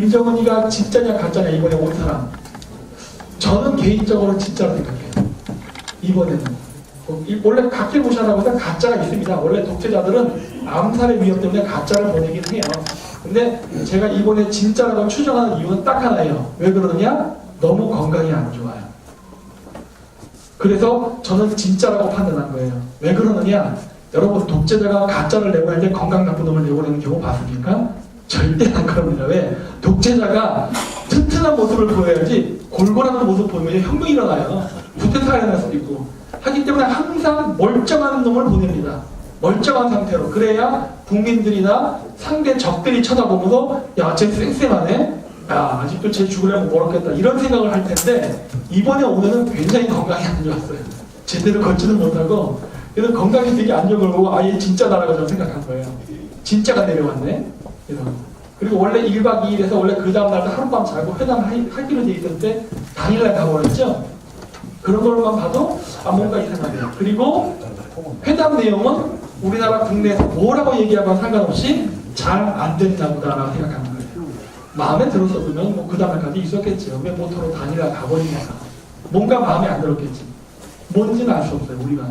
김정은이가 진짜냐 가짜냐 이번에 온 사람. 저는 개인적으로 진짜로 생각해요. 이번에는. 어, 이- 원래 각계 무시하라고 해서 가짜가 있습니다. 원래 독재자들은 암살의 위협 때문에 가짜를 보내긴 해요. 근데 제가 이번에 진짜라고 추정하는 이유는 딱 하나예요. 왜 그러느냐? 너무 건강이 안 좋아요. 그래서 저는 진짜라고 판단한 거예요. 왜 그러느냐? 여러분 독재자가 가짜를 내보낼 때 건강 나쁜 놈을 내보내는 경우 봤습니까? 절대 안 그럽니다. 왜? 독재자가 튼튼한 모습을 보여야지 골골하는 모습 보이면 혁명이 일어나요. 구태타가 일어날 수도 있고. 하기 때문에 항상 멀쩡한 놈을 보냅니다. 멀쩡한 상태로. 그래야 국민들이나 상대 적들이 쳐다보고도 야, 쟤 쌩쌩하네? 야, 아직도 쟤 죽으려면 멀었겠다. 이런 생각을 할 텐데 이번에 오늘은 굉장히 건강이 안 좋았어요. 제대로 걷지는 못하고 그래서 건강이 되게 안 좋은 걸 보고 아얘 진짜다라고 저는 생각한 거예요. 진짜가 내려왔네. 그래서 그리고 원래 1박 2일에서 원래 그 다음 날도 하룻밤 자고 회담 하기로 돼 있었는데 당일날 가버렸죠. 그런 걸만 봐도 아 뭔가 이상하네요. 그리고 회담 내용은 우리나라 국내에서 뭐라고 얘기하건 상관없이 잘안 됐나 보다라고 생각하는 거예요. 마음에 들었었으면 뭐 그 다음날까지 있었겠죠. 왜 모토로 당일날 가버리니까. 뭔가 마음에 안 들었겠지. 뭔지는 알 수 없어요, 우리가.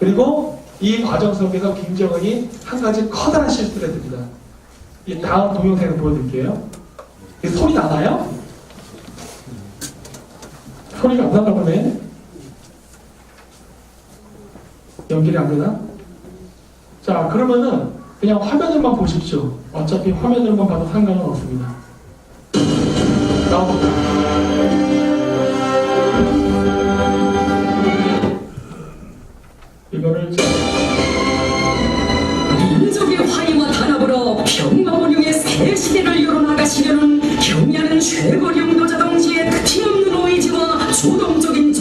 그리고 이 과정 속에서 김정은이 한 가지 커다란 실수를 했습니다. 이 다음 동영상을 보여드릴게요. 이 소리 나나요? 소리가 안 나나 보네. 연결이 안 되나? 자, 그러면은 그냥 화면을만 보십시오. 어차피 화면을만 봐도 상관은 없습니다. 이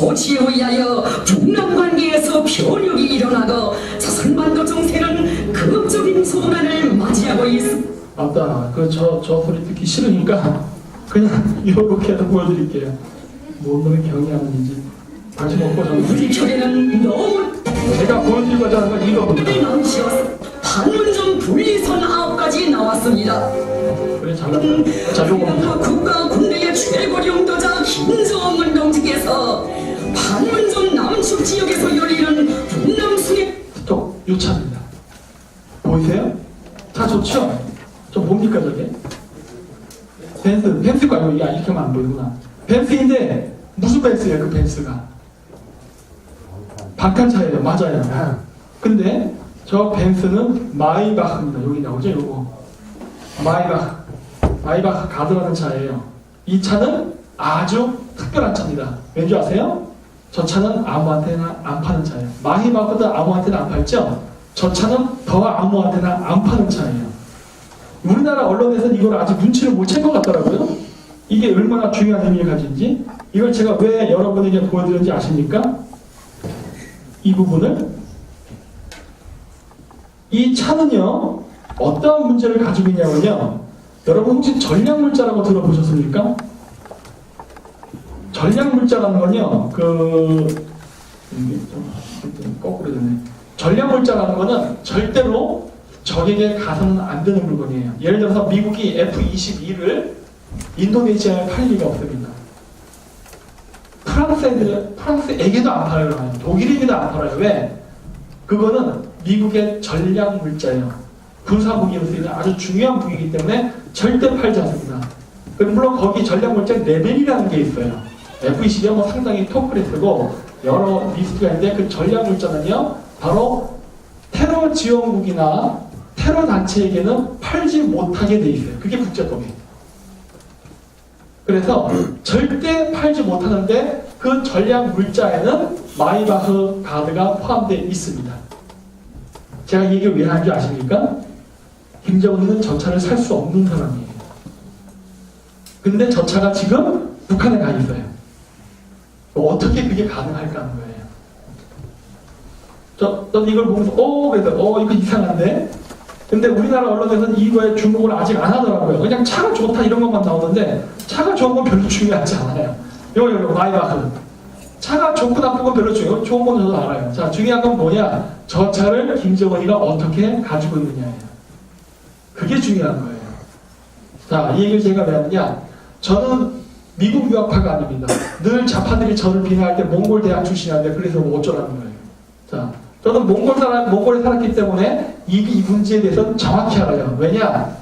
조치에 의하여 북남 관계에서 변혁이 일어나고 조선반도 정세는 극적인 소란을 맞이하고 있습니다. 맞다. 그저 저 소리 듣기 싫으니까 그냥 이렇게라도 보여드릴게요. 뭔 놈의 경이하는지 다시 먹고 저는 우리 결에는 너무 제가 보여드리고자 하는 건 이거입니다. 반문점 분리선 아홉 가지 나왔습니다. 그래 잘났다. 자 요거 국가 군대의 최고령도자 김정은 동지께서 반문점 남측 지역에서 열리는 북남 순회 스톱 요 차입니다. 보이세요? 차 좋죠? 저 뭡니까 저게? 벤츠 벤츠가 아니고 이게 이렇게 하면 안 보이구나. 벤츠인데 무슨 벤츠예요 그 벤츠가? 박한 차예요 맞아요. 근데 저 벤츠는 마이바흐입니다. 여기 나오죠 요거 마이바흐 마이바흐 가드라는 차예요. 이 차는 아주 특별한 차입니다. 왠지 아세요? 저 차는 아무한테나 안 파는 차예요. 마이바흐도 아무한테나 안 팔죠? 저 차는 더 아무한테나 안 파는 차예요. 우리나라 언론에서는 이걸 아직 눈치를 못 챈 것 같더라고요. 이게 얼마나 중요한 의미를 가진지. 이걸 제가 왜 여러분에게 보여드렸는지 아십니까? 이 부분을. 이 차는요, 어떠한 문제를 가지고 있냐면요. 여러분 혹시 전략물자라고 들어보셨습니까? 전략 물자라는 건요, 그, 거꾸로 되네. 전략 물자라는 거는 절대로 적에게 가서는 안 되는 물건이에요. 예를 들어서 미국이 F-22를 인도네시아에 팔 리가 없습니다. 프랑스 애들, 프랑스에게도 안 팔아요. 독일에게도 안 팔아요. 왜? 그거는 미국의 전략 물자예요. 군사무기로 쓰이는 아주 중요한 무기이기 때문에 절대 팔지 않습니다. 그 물론 거기 전략 물자 레벨이라는 게 있어요. F-22가 뭐 상당히 토크레스고 여러 리스트가 있는데 그 전략 물자는요 바로 테러 지원국이나 테러 단체에게는 팔지 못하게 돼 있어요. 그게 국제법이에요. 그래서 절대 팔지 못하는데 그 전략 물자에는 마이바흐 가드가 포함되어 있습니다. 제가 이 얘기를 왜 하는지 아십니까? 김정은은 저 차를 살 수 없는 사람이에요. 근데 저 차가 지금 북한에 가 있어요. 어떻게 그게 가능할까 하는 거예요. 저, 전 이걸 보면서, 어, 그래서, 어, 이거 이상한데? 근데 우리나라 언론에서는 이거에 주목을 아직 안 하더라고요. 그냥 차가 좋다 이런 것만 나오는데, 차가 좋은 건 별로 중요하지 않아요. 요거, 요거, 마이바흐. 차가 좋고 나쁜 건 별로 중요해요. 좋은 건 저도 알아요. 자, 중요한 건 뭐냐? 저 차를 김정은이가 어떻게 가지고 있느냐예요. 그게 중요한 거예요. 자, 이 얘기를 제가 왜 하느냐? 저는 미국 유학파가 아닙니다. 늘 자파들이 저를 비난할 때 몽골 대학 출신인데 그래서 뭐 어쩌라는 거예요. 자, 저는 몽골 사람, 몽골에 살았기 때문에 이, 이 문제에 대해서 정확히 알아요. 왜냐?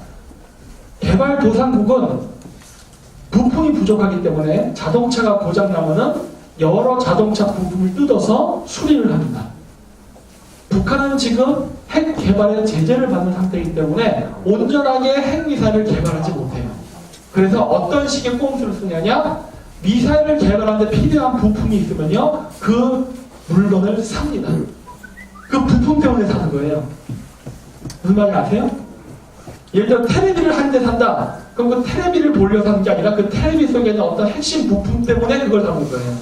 개발도상국은 부품이 부족하기 때문에 자동차가 고장나면은 여러 자동차 부품을 뜯어서 수리를 합니다. 북한은 지금 핵 개발에 제재를 받는 상태이기 때문에 온전하게 핵 미사일을 개발하지 못해요. 그래서 어떤 식의 꼼수를 쓰냐냐? 미사일을 개발하는데 필요한 부품이 있으면요, 그 물건을 삽니다. 그 부품 때문에 사는 거예요. 무슨 말인지 아세요? 예를 들어 테레비를 한 대 산다. 그럼 그 테레비를 돌려 사는 게 아니라 그 테레비 속에 있는 어떤 핵심 부품 때문에 그걸 사는 거예요.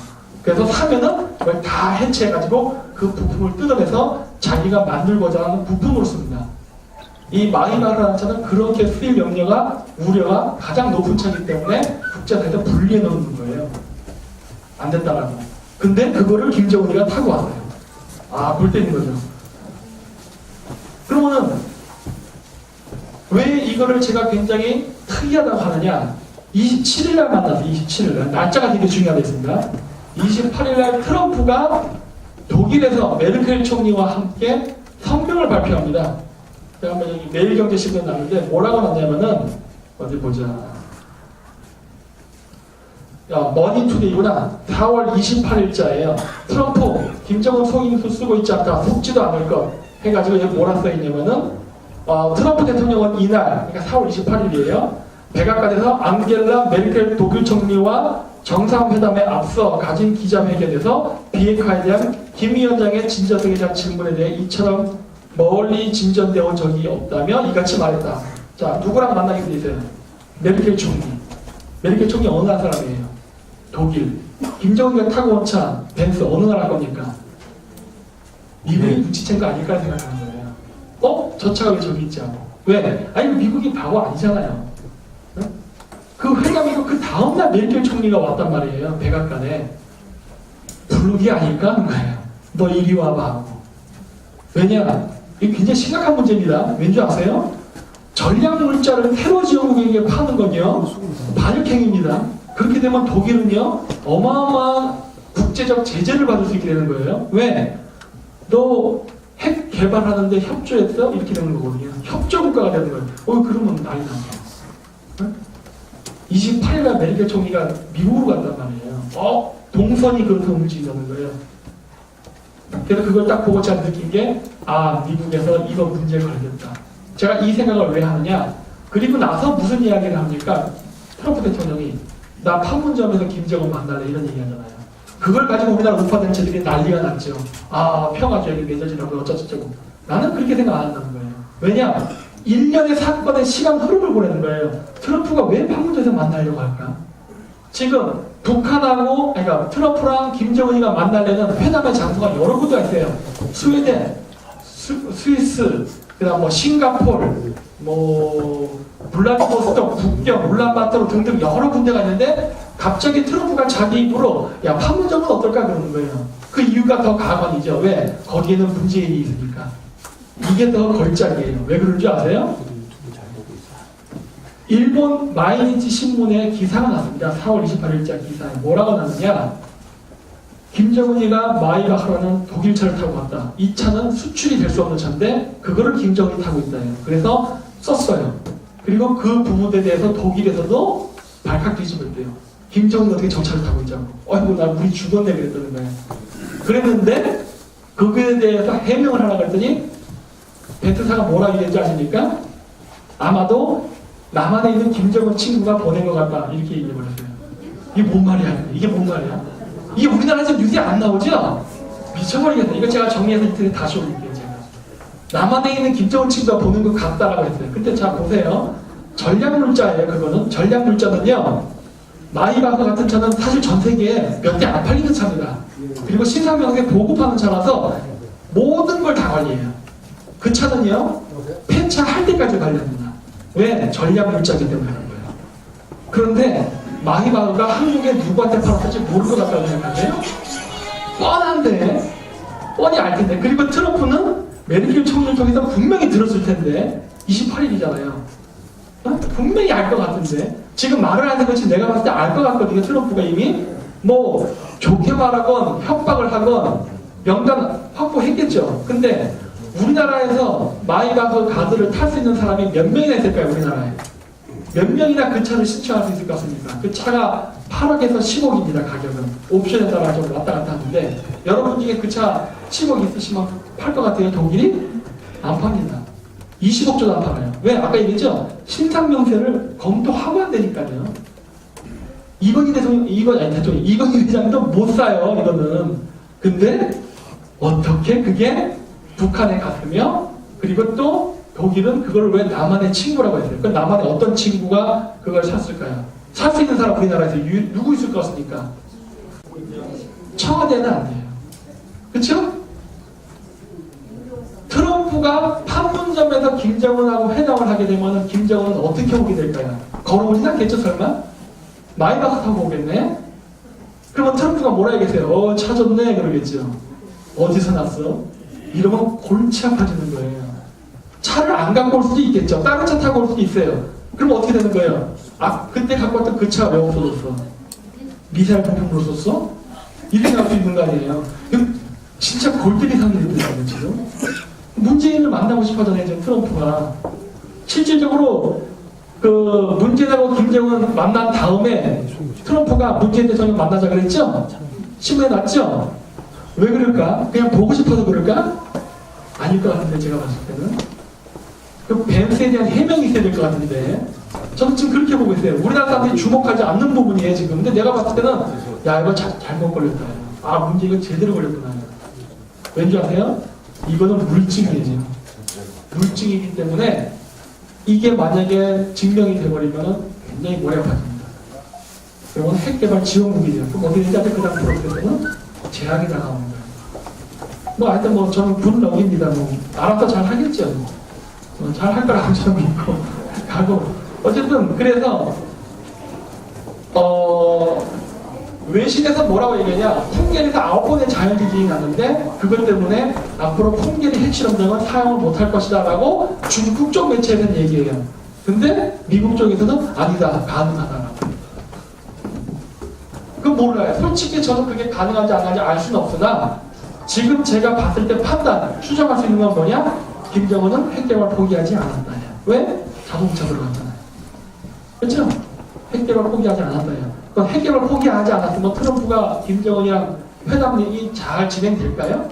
그래서 사면은 그걸 다 해체해가지고 그 부품을 뜯어내서 자기가 만들고자 하는 부품으로 씁니다. 이 마이마라는 차는 그렇게 수입 염려가 우려가 가장 높은 차이기 때문에 국제사에서 분리해 놓는 거예요. 안 됐다라고. 근데 그거를 김정은이가 타고 왔어요. 아, 볼때 있는 거죠. 그러면은 왜 이거를 제가 굉장히 특이하다고 하느냐? 27일 날 만나서 27일 날 날짜가 되게 중요하겠습니다. 28일 날 트럼프가 독일에서 메르켈 총리와 함께 성명을 발표합니다. 한번 여기 매일경제 신문 나는데 뭐라고 났냐면은 어디 보자. 야, 머니투데이구나. 4월 28일자예요. 트럼프, 김정은 속임수 쓰고 있지 않다. 속지도 않을 것. 해가지고 여기 뭐라 써있냐면은 어, 트럼프 대통령은 이날, 그러니까 4월 28일이에요. 백악관에서 앙겔라 메르켈 독일 총리와 정상회담에 앞서 가진 기자회견에서 비핵화에 대한 김 위원장의 진저성에 대한 질문에 대해 이처럼 멀리 진전되어 온 적이 없다며 이같이 말했다. 자, 누구랑 만나게 돼 있어요? 메르켈 총리. 메르켈 총리 어느 나라 사람이에요? 독일. 김정은이가 타고 온 차, 벤츠 어느 나라 겁니까? 미국이 눈치챈 거 아닐까 생각하는 거예요. 어? 저 차가 왜 저기 있지 않고. 왜? 아니, 미국이 바보 아니잖아요. 응? 그 회담이고 그 다음날 메르켈 총리가 왔단 말이에요. 백악관에. 블록이 아닐까 하는 거예요. 너 이리 와봐 하고. 왜냐? 이게 굉장히 심각한 문제입니다. 왠지 아세요? 전략 물자를 테러 지역국에게 파는 건요. 반역행위입니다. 그렇게 되면 독일은요. 어마어마한 국제적 제재를 받을 수 있게 되는 거예요. 왜? 너 핵 개발하는데 협조했어? 이렇게 되는 거거든요. 협조 국가가 되는 거예요. 어, 그러면 난리 나죠. 28일날 메르켈 총리가 미국으로 간단 말이에요. 어? 동선이 그렇게 움직이는 거예요. 그래서 그걸 딱 보고 제가 느낀 게, 아, 미국에서 이거 문제 걸렸다. 제가 이 생각을 왜 하느냐? 그리고 나서 무슨 이야기를 합니까? 트럼프 대통령이, 나 판문점에서 김정은 만날래 이런 얘기 하잖아요. 그걸 가지고 우리나라 우파 단체들이 난리가 났죠. 아, 평화주의를 맺어지라고 어쩌저쩌고. 나는 그렇게 생각 안 한다는 거예요. 왜냐? 일련의 사건의 시간 흐름을 보내는 거예요. 트럼프가 왜 판문점에서 만나려고 할까? 지금 북한하고 그러니까 트럼프랑 김정은이가 만나려는 회담의 장소가 여러 군데가 있어요. 스웨덴, 스, 스위스, 그다음 뭐 싱가포르, 뭐 블라디보스토크, 북경, 울란바토르 등등 여러 군데가 있는데 갑자기 트럼프가 자기 입으로 야 판문점은 어떨까 그러는 거예요. 그 이유가 더 가관이죠. 왜? 거기에는 문재인이 있으니까. 이게 더 걸작이에요. 왜 그런 줄 아세요? 일본 마이니치 신문에 기사가 났습니다. 4월 28일자 기사에 뭐라고 났느냐? 김정은이가 마이바흐라는 독일 차를 타고 왔다. 이 차는 수출이 될 수 없는 차인데 그거를 김정은이 타고 있다요. 그래서 썼어요. 그리고 그 부분에 대해서 독일에서도 발칵 뒤집었대요. 김정은이 어떻게 저 차를 타고 있자고. 어이구 나 우리 죽었네 그랬다는 거예요. 그랬는데 그거에 대해서 해명을 하라 그랬더니 베트사가 뭐라 얘기했지 아십니까? 아마도 남한에 있는 김정은 친구가 보낸 것 같다 이렇게 얘기해버렸어요. 이게 뭔 말이야? 이게 뭔 말이야? 이게 우리나라에서 뉴스에 안 나오죠? 미쳐버리겠다. 이거 제가 정리해서 인터넷 다시 올릴게요. 제가. 남한에 있는 김정은 친구가 보낸 것 같다라고 했어요. 근데 자 보세요. 전략 물자예요. 그거는 전략 물자는요. 마이바흐 같은 차는 사실 전 세계에 몇 대 안 팔리는 차입니다. 그리고 신상명세 보급하는 차라서 모든 걸 다 관리해요. 그 차는요. 폐차 할 때까지 관리합니다. 왜? 전략 물자기 때문에 하는 거예요. 그런데 마히바흐가 한국에 누구한테 팔았을지 모를 것 같다고 생각하세요? 뻔한데 뻔히 알 텐데 그리고 트럼프는 메르켈 총리를 통해서 분명히 들었을 텐데 28일이잖아요. 어? 분명히 알 것 같은데 지금 말을 하는 것이 내가 봤을 때 알 것 같거든요. 트럼프가 이미 뭐 좋게 말하건 협박을 하건 명단 확보했겠죠. 근데 우리나라에서 마이바흐 가드를 탈 수 있는 사람이 몇 명이나 있을까요? 우리나라에 몇 명이나 그 차를 신청할 수 있을 것 같습니까? 그 차가 8억에서 10억입니다. 가격은 옵션에 따라 좀 왔다 갔다 하는데 여러분 중에 그 차 10억 있으시면 팔 것 같아요. 독일이 안 팝니다. 20억조도 안 팔아요. 왜? 아까 얘기했죠? 신상명세를 검토하고 안 되니까요. 이건희 대통령, 이건 아니 대통령, 이건희 회장도 못 사요. 이거는. 근데 어떻게 그게 북한에 갔으며 그리고 또 독일은 그걸 왜 남한의 친구라고. 그 남한의 어떤 친구가 그걸 샀을까요? 살 수 있는 사람 우리나라에서 유- 누구 있을 것 같습니까? 청와대는 안 돼요. 그렇죠? 트럼프가 판문점에서 김정은하고 회담을 하게 되면 김정은은 어떻게 오게 될까요? 걸어오진 않겠죠 설마? 마이바스 타고 오겠네? 그러면 트럼프가 뭐라 하겠어요? 어 찾았네 그러겠죠 어디서 났어? 이러면 골치 아파지는 거예요 차를 안 갖고 올 수도 있겠죠 다른 차 타고 올 수도 있어요 그럼 어떻게 되는 거예요? 아 그때 갖고 왔던 그 차가 왜 없어졌어? 미사일 폭풍으로 썼어? 이렇게 할수 있는 거 아니에요 진짜 골때리 상황이거든요 지금 문재인을 만나고 싶어하잖아요 지금 트럼프가 실질적으로 그 문재인하고 김정은 만난 다음에 트럼프가 문재인 대통령 만나자 그랬죠? 신문에 났죠? 왜 그럴까? 그냥 보고 싶어서 그럴까? 아닐 것 같은데 제가 봤을 때는 그 벤스에 대한 해명이 있어야 될 것 같은데 저는 지금 그렇게 보고 있어요 우리나라 사람들이 주목하지 않는 부분이에요 지금 근데 내가 봤을 때는 야 이거 자, 잘못 걸렸다 아 문제 이거 제대로 걸렸구나 왠지 아세요? 이거는 물증이에요 물증이기 때문에 이게 만약에 증명이 돼버리면 굉장히 아파집니다. 이건 핵개발 지원국이죠. 그럼 어떻게 되지? 그 다음 프로세스는 제약이 다가옵니다. 뭐 하여튼 뭐 저는 불을 넘깁니다. 뭐 알아서 잘 하겠죠. 뭐. 잘할 거라고 저는 믿고 가고. 어쨌든 그래서 어 외신에서 뭐라고 얘기하냐? 풍계리에서 아홉 번의 자연지진이 났는데 그것 때문에 앞으로 풍계리 핵실험장은 사용을 못할 것이다 라고 중국 쪽 매체에서는 얘기해요. 근데 미국 쪽에서는 아니다 가능하다라고. 그 몰라요. 솔직히 저는 그게 가능한지 안 가능한지 알 수는 없으나 지금 제가 봤을 때 판단 추정할 수 있는 건 뭐냐 김정은은 핵개발 포기하지 않았다 왜? 자동차 들어갔잖아요 그렇죠? 핵개발 포기하지 않았다요. 그럼 핵개발 포기하지 않았으면 트럼프가 김정은이랑 회담이 잘 진행될까요?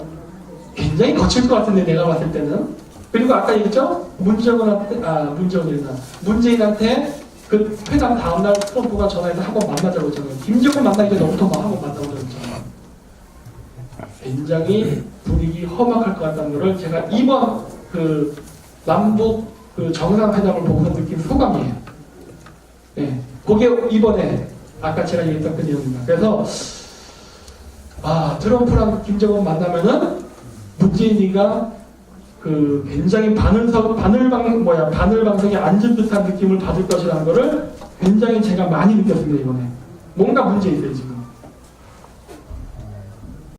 굉장히 거칠 것 같은데 내가 봤을 때는. 그리고 아까 얘기했죠? 문정은한테 아 문정은이나 문재인한테 그 회담 다음날 트럼프가 전화해서 한번 만나자고 했잖아요. 김정은 만나기 전에 너부터 막 한번 만나고 그랬잖아요. 굉장히 분위기 험악할 것 같다는 거를 제가 이번 그 남북 그 정상회담을 보고서 느낀 소감이에요. 네, 그게 이번에 아까 제가 얘기했던 그 내용입니다. 그래서 아 트럼프랑 김정은 만나면은 문재인이가 그 굉장히 바늘석 바늘방 뭐야 바늘방석에 앉은 듯한 느낌을 받을 것이라는 거를 굉장히 제가 많이 느꼈습니다 이번에 뭔가 문제 있어요 지금